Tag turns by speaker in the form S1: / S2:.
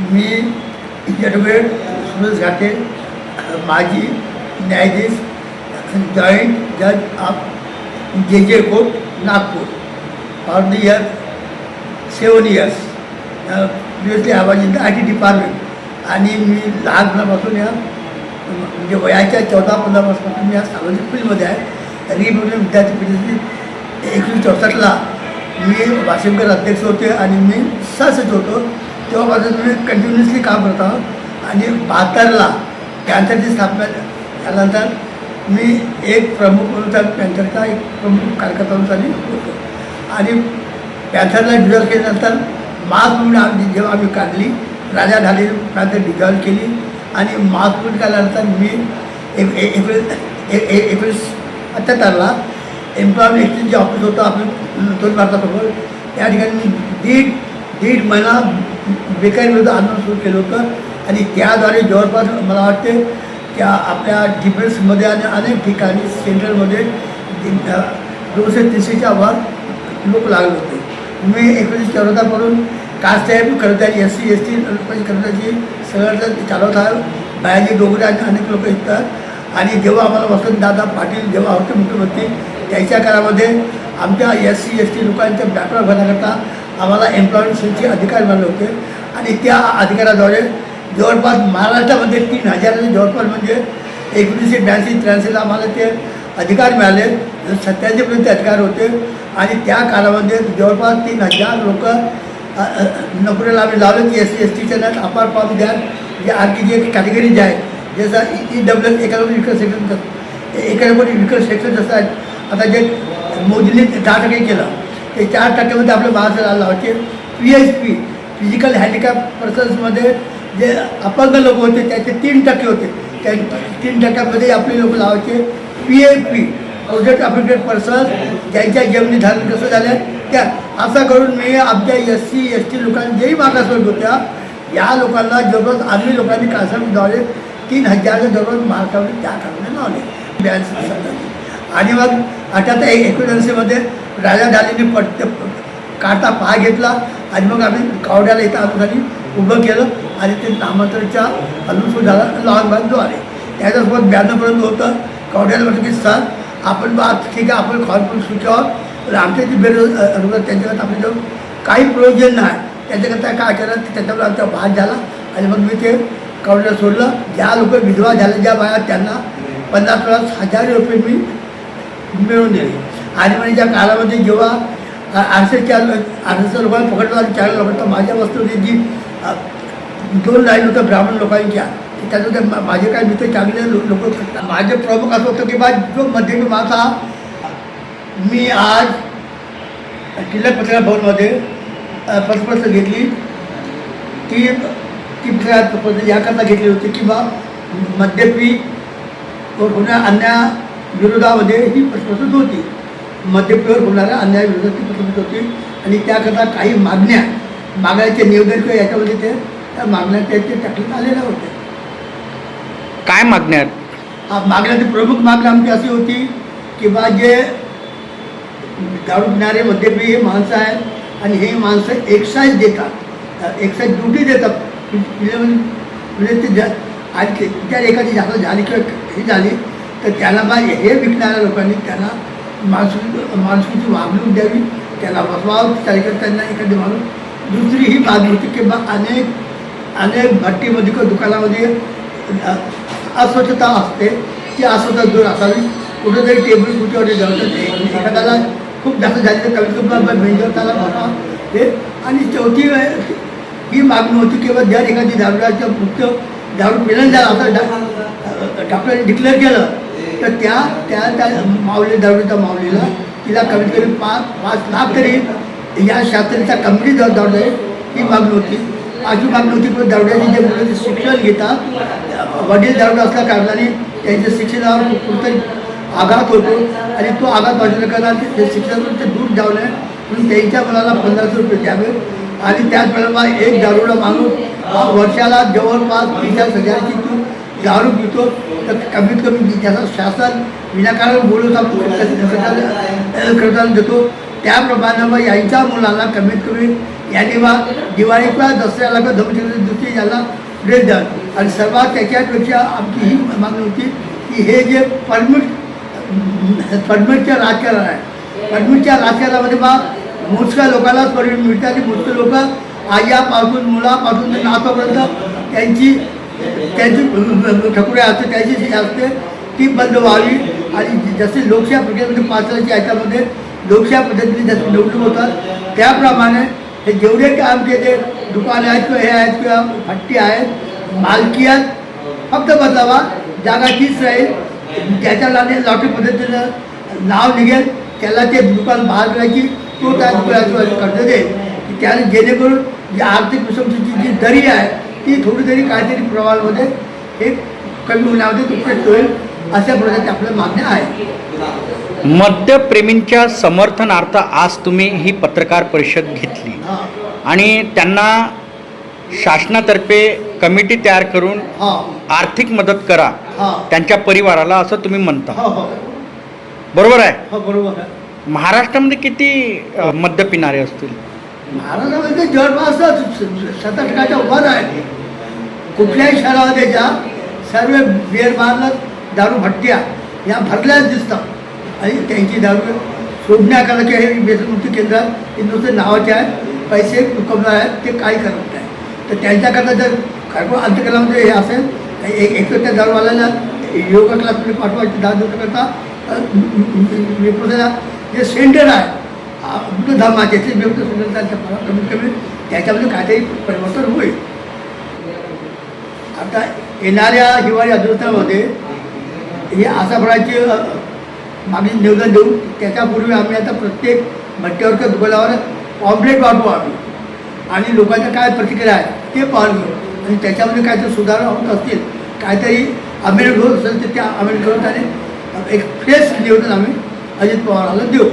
S1: मी advocate Suresh घाटे माजी न्यायाधीश joint जज of J J court Nagpur. For the year seven years previously आवाज in the I T department आणि मी लहानपणापासून या म्हणजे वयाच्या चौदा पंधरा वर्षापासून मी या सामाजिक फील्डमध्ये आहे. रिप्रेझेंट विद्यार्थी परिषदेत एकोणीस चौसष्टला मी वाशिमकर अध्यक्ष होते आणि मी सदस्य होतो. तेव्हापासून तुम्ही कंटिन्युअसली काम करत आहोत आणि बहात्तरला कॅन्सरची स्थापना झाल्यानंतर मी एक प्रमुख म्हणून त्या पॅन्थरचा एक प्रमुख कार्यकर्ता म्हणून होतो. आणि पॅन्थरला डिझॉल्व केल्यानंतर मास म्हणून आम्ही जेव्हा आम्ही काढली राजा झाली पॅन्थर डिझॉल्व केली. आणि मास म्हणून काढल्यानंतर मी एक ए- एप्रिल ए- ए- एप्रिल अठ्ठ्याहत्तरला एम्प्लॉयमेंट एक्सचेंज जे ऑफिस होतं आपलं दोन भारतासमोर त्या ठिकाणी मी दीड दीड महिना बेकारीविरुद्ध आंदोलन सुरू केलं होतं. आणि त्याद्वारे जवळपास मला वाटते त्या आपल्या डिफेन्समध्ये आणि अनेक ठिकाणी सेंट्रलमध्ये दोनशे तीनशेच्या वर लोक लागले होते. मी एकोणीसशे चौदापासून कास्टसाहेब कर्मचारी एस सी एस टी कर्मचारी सगळं चालवत आहे बायाजी डोंगरे आणि अनेक लोक येतात आणि जेव्हा आम्हाला वसंतदादा पाटील जेव्हा होते मुख्यमंत्री त्याच्या काळामध्ये आमच्या एस सी एस टी लोकांच्या बॅकवर्ड भरण्याकरता आम्हाला एम्प्लॉयमेंट अधिकार मिळाले होते. आणि त्या अधिकाराद्वारे जवळपास महाराष्ट्रामध्ये तीन हजाराचे जवळपास म्हणजे एकोणीसशे ब्याऐंशी त्र्याऐंशीला आम्हाला ते अधिकार मिळाले. सत्याऐंशीपर्यंत ते अधिकार होते. आणि त्या काळामध्ये जवळपास तीन हजार लोक नोकरीला आम्ही लावले की एस सी एस टीच्या नात अपार पाम द्या. जे आणखी जे कॅटेगरी जे आहे जसं E e, W S economy weaker section economy weaker section जसं आहे आता जे मोदींनी दहा टक्के केलं ते चार टक्क्यामध्ये आपल्या महाराष्ट्राला लावायचे P H P physical handicap पर्सन्समध्ये जे अपंग लोक होते त्याचे तीन टक्के होते. त्या तीन टक्क्यामध्ये आपले लोक लावायचे. P A P object affected persons ज्यांच्या जमिनी झालं कसं झाल्या त्या असं करून मी आमच्या एस सी एस टी लोकांनी जेही मागासवर्ग होत्या या लोकांना जवळपास आम्ही लोकांनी कासाद्वारे तीन हजारच्या जवळपास महाराष्ट्रामध्ये त्या कारणाने लावले. ब्याऐंशी आणि मग अठ्याहत्तर एक एकोणऐंशीमध्ये राजा डालीने पट काटा पाय घेतला आणि मग आम्ही कावड्याला इथं अनुसारी उभं केलं आणि ते नामांतरच्या अनुसूर झाला लॉंग बांधद्वारे त्याच्यासोबत ब्याण्णवपर्यंत होतं. कावड्याला म्हटलं की सर आपण बा ठीक आहे आपण कॉन्फरन्स सुचावं पण आमच्या जे त्यांच्याकडे त्यांच्याकरता आपल्याजवळ काही प्रयोजन नाही. त्याच्याकरता काय केलं त्याच्यावर आमचा भाग झाला आणि मग मी ते कावड्याला सोडलं. ज्या लोक विधवा झाल्या ज्या बाया त्यांना पन्नास पन्नास हजार रुपये मी मिळून दिले आणि म्हणजे ज्या काळामध्ये जेव्हा आरसेच्या आरसेच्या लोकांना पकडलं आणि चार लोकांना माझ्या वस्तूची जी दोन लाईन होतं ब्राह्मण लोकांच्या. त्याच्यामध्ये मा- माझे काही मित्र चांगले लोक माझे प्रमुख असं होतं की बा जो मध्यमी माझा मी आज जिल्हा पत्रकार भवनमध्ये अ, घेतली. ती ती पत्रकार याकरता घेतली होती की बा मद्यपी वर होण्या अन्या विरोधामध्ये ही पत्रपरिषद होती. मद्यपीवर होणाऱ्या अन्याय विरोधात ती पत्रपरिषद होती. आणि त्याकरता काही मागण्या मागण्याचे निवेदन किंवा याच्यामध्ये ते त्या मागण्या ते ते टाकण्यात आलेल्या होत्या.
S2: काय मागण्या?
S1: हा, मागण्याची प्रमुख मागणी आमची अशी होती की बा जे दारू पिणारे मद्यपी हे माणसं आहेत आणि हे माणसं एक्साईज देतात. एक्साईज ड्युटी देतात. म्हणजे ते आणि ते- जर एखादी जास्त झाली किंवा हे झाली. तर त्याला पाहिजे हे विकणाऱ्या लोकांनी त्याला माणसू माणसुकीची वागणूक द्यावी त्याला बसवावं त्याच्याकडे त्यांना एखादी माणूस दुसरी ही मागणी होती की बा अनेक अनेक भट्टीमध्ये किंवा दुकानामध्ये अस्वच्छता असते ती अस्वच्छता दूर असावी. कुठेतरी टेबल खुर्चीवर ठेवतात एखाद्याला खूप जास्त झाली तर कमीत कमी मेंजर त्याला बघा ते आणि चौथी ही मागणी होती किंवा जर एखादी दारूच्या मुक्त दारू पिलं झाला असं डा डॉक्टरने डिक्लेअर केलं तर त्या त्या त्या माऊली दारूच्या माऊलीला तिला कमीत कमी पाच पाच लाख तरी या शास्त्रीचा कंपनी जबाबदार आहे ही मागणी होती. अशी मागणी होती पण दारुड्याचे जे मुलं शिक्षण घेतात वडील दारुडा असल्या कारणाने त्यांच्या शिक्षणावर कुठेतरी आघात होतो आणि तो आघात बाजूला करणार ते शिक्षणातून ते दूर जाऊ नये म्हणून त्यांच्या मुलाला पंधराशे रुपये द्यावे. आणि त्याचप्रमाणे एक दारुडा माणूस वर्षाला जवळपास तीस हजाराची दारू पितो तर कमीत कमी त्याचा शासन विनाकारण बोलत आपण करताना देतो. त्याप्रमाणे मग यांच्या मुलांना कमीत कमी यांनी बा दिवाळी किंवा दसऱ्याला किंवा धमकी दुसरी त्यांना ड्रेस द्या. आणि सर्वात त्याच्यापेक्षा आमची ही मागणी होती की हे जे परमिट परमिटच्या राजकारण आहे. परमिटच्या राजकारणामध्ये बा मोजक्या लोकांनाच परमिट मिळते आणि मोजके लोक आयापासून मुलापासून ते नातोपर्यंत त्यांची त्यांची ठकुऱ्या असते त्यांची असते ती बंद व्हावी आणि जसे लोकशाही प्रक्रियेमध्ये पाचच्या याच्यामध्ये लोकशाही पद्धतीने जसे निवडणूक होतात त्याप्रमाणे हे? जेवढे काय आमचे जे दुकाने आहेत किंवा हे आहेत किंवा फट्टी आहेत मालकीयत फक्त बदलावा जागा तीच राहील त्याच्या लाने लॉटरी पद्धतीनं नाव निघेल त्याला ते दुकान बाहेर करायची तो त्या कर्ज देईल त्याने जेणेकरून जी आर्थिक विषमतेची जी दरी आहे ती थोडी तरी काहीतरी प्रमाणामध्ये हे कमी होण्यामध्ये तो प्रयत्न होईल अशा प्रकारची आपल्या मागण्या आहेत.
S2: मद्यप्रेमींच्या समर्थनार्थ आज तुम्ही ही पत्रकार परिषद घेतली. आणि त्यांना शासनातर्फे कमिटी तयार करून आर्थिक मदत करा. त्यांच्या परिवाराला असं तुम्ही म्हणता.
S1: हो हो.
S2: बरोबर आहे?
S1: हो बरोबर आहे.
S2: महाराष्ट्रामध्ये किती मद्य पिणारे असतील?
S1: महाराष्ट्रामध्ये जवळपास असतात टक्क्याच्या वर आहे कुठल्याही शहरामध्ये जा सर्व बिअर बारला दारू भट्ट्या या भरल्याच दिसतात. आणि त्यांची दारू सोडण्याकरता हे व्यसनमुक्ती केंद्रात हे नुसते नावाचे आहे पैसे चुकवणार आहेत ते काही करत नाही तर त्यांच्याकरता जर खरं अंतकलामध्ये हे असेल एक एक त्या दारूवाल्याला योगा क्लासमध्ये पाठवायचे दहा दिवसाकरता जे सेंटर आहे आ, बुद्ध धर्माचे ते व्यक्त त्यांच्या कमीत कमी त्याच्यामध्ये काहीतरी परिवर्तन होईल. आता येणाऱ्या हिवाळी अधिवेशनामध्ये हे आसाफळाची अ, मागणी निवेदन देऊ त्याच्यापूर्वी आम्ही आता प्रत्येक भट्ट्यावरच्या दुकानावर पॉम्पलेट वाटू आम्ही. आणि लोकांच्या काय प्रतिक्रिया आहे ते पाहून घेऊ. आणि त्याच्यामध्ये काहीतरी सुधारणा होत असतील काहीतरी अमेरिक होत असेल तर त्या अमेरिक करून एक फ्रेश निवेदन आम्ही अजित पवाराला देऊ.